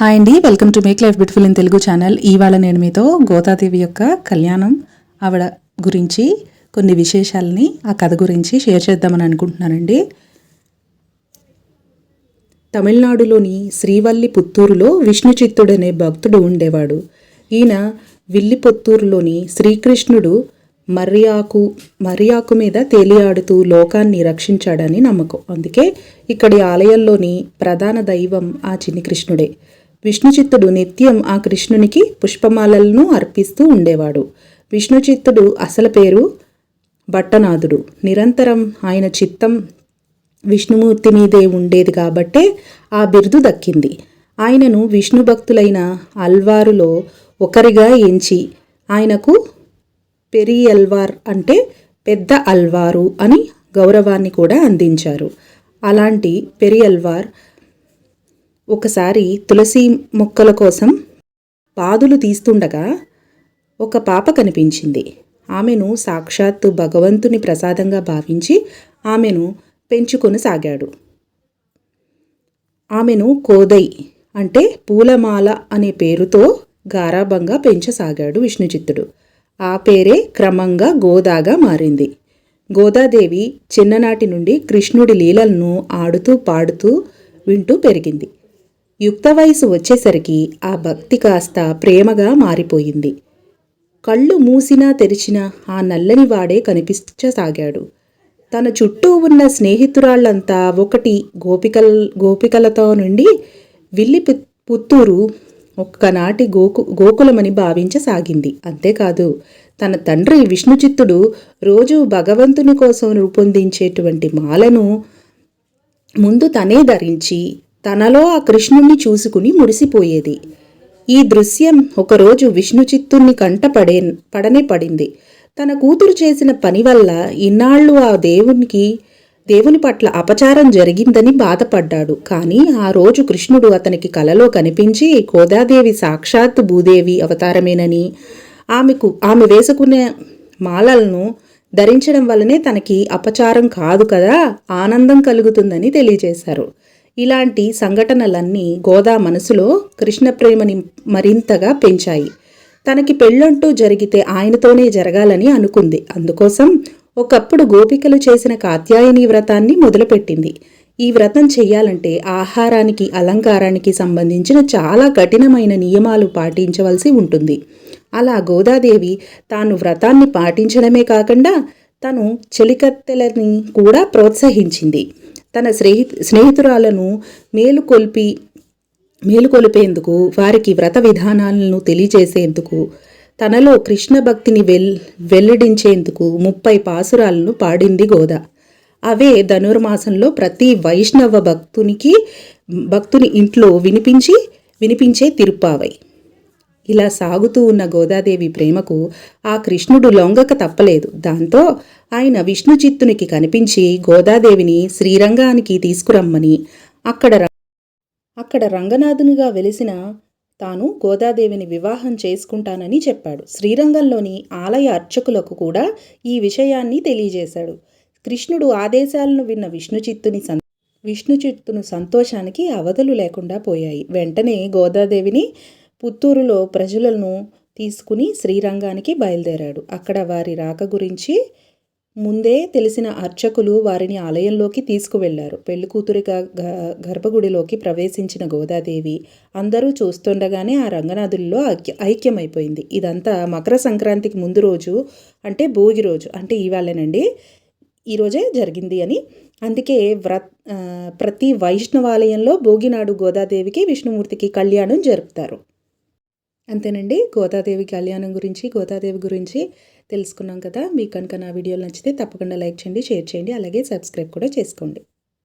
Hi అండి welcome to make life beautiful in Telugu channel ఇవాళ నేను మీతో గోదాదేవి యొక్క కళ్యాణం ఆవిడ గురించి కొన్ని విశేషాలని ఆ కథ గురించి షేర్ చేద్దామని అనుకుంటున్నానండి. తమిళనాడులోని శ్రీవల్లి పుత్తూరులో విష్ణుచిత్తుడు అనే భక్తుడు ఉండేవాడు. ఈయన విల్లి పుత్తూరులోని శ్రీకృష్ణుడు మర్యాకు మర్యాకు మీద తేలియాడుతూ లోకాన్ని రక్షించాడని నమ్మకం. అందుకే ఇక్కడి ఆలయంలోని ప్రధాన దైవం ఆ చిన్ని కృష్ణుడే. విష్ణుచిత్తుడు నిత్యం ఆ కృష్ణునికి పుష్పమాలలను అర్పిస్తూ ఉండేవాడు. విష్ణుచిత్తుడు అసలు పేరు భట్టనాథుడు. నిరంతరం ఆయన చిత్తం విష్ణుమూర్తి మీదే ఉండేది కాబట్టే ఆ బిరుదు దక్కింది. ఆయనను విష్ణు భక్తులైన అల్వారులో ఒకరిగా ఎంచి ఆయనకు పెరియల్వార్ అంటే పెద్ద అల్వారు అని గౌరవాన్ని కూడా అందించారు. అలాంటి పెరి అల్వార్ ఒకసారి తులసి మొక్కల కోసం పాదులు తీస్తుండగా ఒక పాప కనిపించింది. ఆమెను సాక్షాత్తు భగవంతుని ప్రసాదంగా భావించి ఆమెను పెంచుకొనసాగాడు ఆమెను కోదై అంటే పూలమాల అనే పేరుతో గారాభంగా పెంచసాగాడు విష్ణుచిత్తుడు. ఆ పేరే క్రమంగా గోదాగా మారింది. గోదాదేవి చిన్ననాటి నుండి కృష్ణుడి లీలలను ఆడుతూ పాడుతూ వింటూ పెరిగింది. యుక్త వయసు వచ్చేసరికి ఆ భక్తి కాస్త ప్రేమగా మారిపోయింది. కళ్ళు మూసినా తెరిచినా ఆ నల్లని వాడే కనిపించసాగాడు. తన చుట్టూ ఉన్న స్నేహితురాళ్ళంతా ఒకటి గోపికల్ గోపికలతో నుండి విల్లి పుత్తూరు ఒక్కనాటి గోకు గోకులమని భావించసాగింది. అంతేకాదు తన తండ్రి విష్ణుచిత్తుడు రోజు భగవంతుని కోసం రూపొందించేటువంటి మాలను ముందు తనే ధరించి తనలో ఆ కృష్ణుణ్ణి చూసుకుని మురిసిపోయేది. ఈ దృశ్యం ఒకరోజు విష్ణు చిత్తుణ్ణి కంట పడే పడనే పడింది. తన కూతురు చేసిన పని వల్ల ఇన్నాళ్ళు ఆ దేవునికి దేవుని పట్ల అపచారం జరిగిందని బాధపడ్డాడు. కానీ ఆ రోజు కృష్ణుడు అతనికి కలలో కనిపించి గోదాదేవి సాక్షాత్ భూదేవి అవతారమేనని ఆమెకు ఆమె వేసుకునే మాలలను ధరించడం వల్లనే తనకి అపచారం కాదు కదా ఆనందం కలుగుతుందని తెలియజేశారు. ఇలాంటి సంఘటనలన్నీ గోదా మనసులో కృష్ణ ప్రేమని మరింతగా పెంచాయి. తనకి పెళ్ళంటూ జరిగితే ఆయనతోనే జరగాలని అనుకుంది. అందుకోసం ఒకప్పుడు గోపికలు చేసిన కాత్యాయని వ్రతాన్ని మొదలుపెట్టింది. ఈ వ్రతం చెయ్యాలంటే ఆహారానికి అలంకారానికి సంబంధించిన చాలా కఠినమైన నియమాలు పాటించవలసి ఉంటుంది. అలా గోదాదేవి తాను వ్రతాన్ని పాటించడమే కాకుండా తను చెలికత్తెలని కూడా ప్రోత్సహించింది. తన స్నేహి స్నేహితురాలను మేలుకొల్పి మేలుకొలిపేందుకు వారికి వ్రత విధానాలను తెలియజేసేందుకు తనలో కృష్ణ భక్తిని వెల్ వెల్లడించేందుకు ముప్పై పాసురాలను పాడింది గోద. అవే ధనుర్మాసంలో ప్రతి వైష్ణవ భక్తునికి భక్తుని ఇంట్లో వినిపించి వినిపించే తిరుప్పావై. ఇలా సాగుతూ ఉన్న గోదాదేవి ప్రేమకు ఆ కృష్ణుడు లొంగక తప్పలేదు. దాంతో ఆయన విష్ణు చిత్తునికి కనిపించి గోదాదేవిని శ్రీరంగానికి తీసుకురమ్మని అక్కడ ర- అక్కడ రంగనాథునిగా వెలిసిన తాను గోదాదేవిని వివాహం చేసుకుంటానని చెప్పాడు. శ్రీరంగంలోని ఆలయ అర్చకులకు కూడా ఈ విషయాన్ని తెలియజేశాడు. కృష్ణుడు ఆదేశాలను విన్న విష్ణుచిత్తుని సం విష్ణుచిత్తును సంతోషానికి అవధులు లేకుండా పోయాయి. వెంటనే గోదాదేవిని పుత్తూరులో ప్రజలను తీసుకుని శ్రీరంగానికి బయలుదేరాడు. అక్కడ వారి రాక గురించి ముందే తెలిసిన అర్చకులు వారిని ఆలయంలోకి తీసుకువెళ్ళారు. పెళ్ళికూతురిగా గర్భగుడిలోకి ప్రవేశించిన గోదాదేవి అందరూ చూస్తుండగానే ఆ రంగనాథుల్లో ఐక్య ఐక్యమైపోయింది. ఇదంతా మకర సంక్రాంతికి ముందు రోజు అంటే భోగి రోజు అంటే ఇవాళేనండి. ఈరోజే జరిగింది అని. అందుకే వ్రత్ ప్రతి వైష్ణవాలయంలో భోగినాడు గోదాదేవికి విష్ణుమూర్తికి కళ్యాణం జరుపుతారు. అంతేనండి. గోదాదేవి కళ్యాణం గురించి గోదాదేవి గురించి తెలుసుకున్నాం కదా. మీకు కనుక నా వీడియోలు నచ్చితే తప్పకుండా లైక్ చేయండి షేర్ చేయండి అలాగే సబ్స్క్రైబ్ కూడా చేసుకోండి.